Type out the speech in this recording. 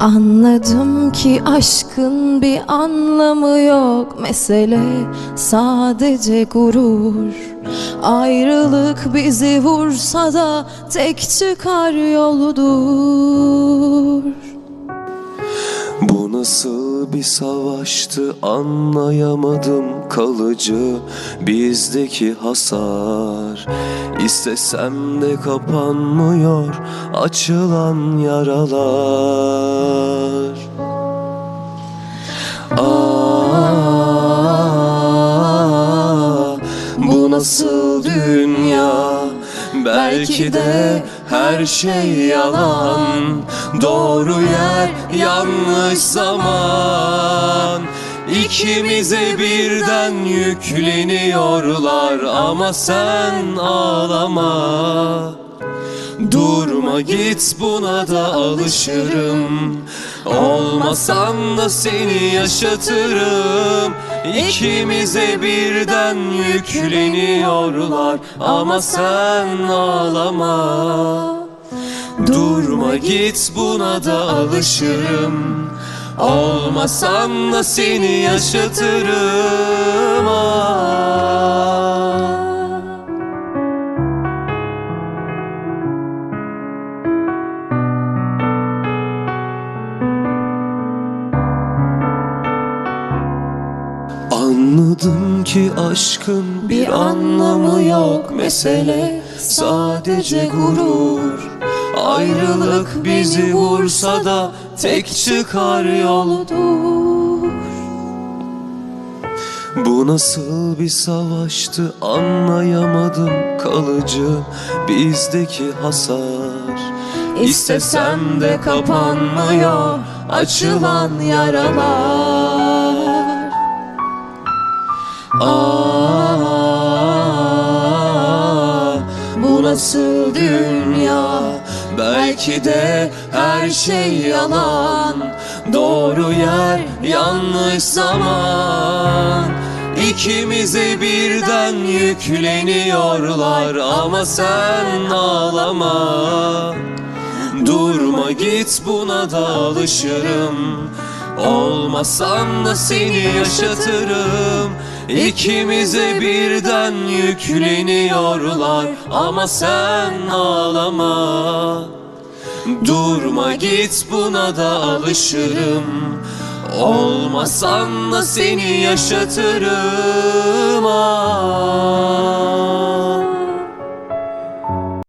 Anladım ki aşkın bir anlamı yok. Mesele sadece gurur. Ayrılık bizi vursa da tek çıkar yoludur Bu nasıl bir savaştı anlayamadım kalıcı bizdeki hasar. İstesem de kapanmıyor açılan yaralar. Aa, bu nasıl Belki de her şey yalan. Doğru yer yanlış zaman. İkimize birden yükleniyorlar. Ama sen ağlama Durma git buna da alışırım. Olmasan da seni yaşatırım. İkimize birden yükleniyorlar. Ama sen ağlama. Durma git buna da alışırım. Olmasan da seni yaşatırım. Ah. Anladım ki aşkın bir anlamı yok mesele. Sadece gurur. Ayrılık bizi vursa da tek çıkar yoludur Bu nasıl bir savaştı anlayamadım. Kalıcı bizdeki hasar. İstesem de kapanmıyor açılan yaralar nasıl dünya? Belki de her şey yalan. Doğru yer yanlış zaman. İkimize birden yükleniyorlar. Ama sen ağlama. Durma git buna da alışırım. Olmasan da seni yaşatırım İkimize birden yükleniyorlar. Ama sen ağlama. Durma git buna da alışırım. Olmasan da seni yaşatırım. Ah.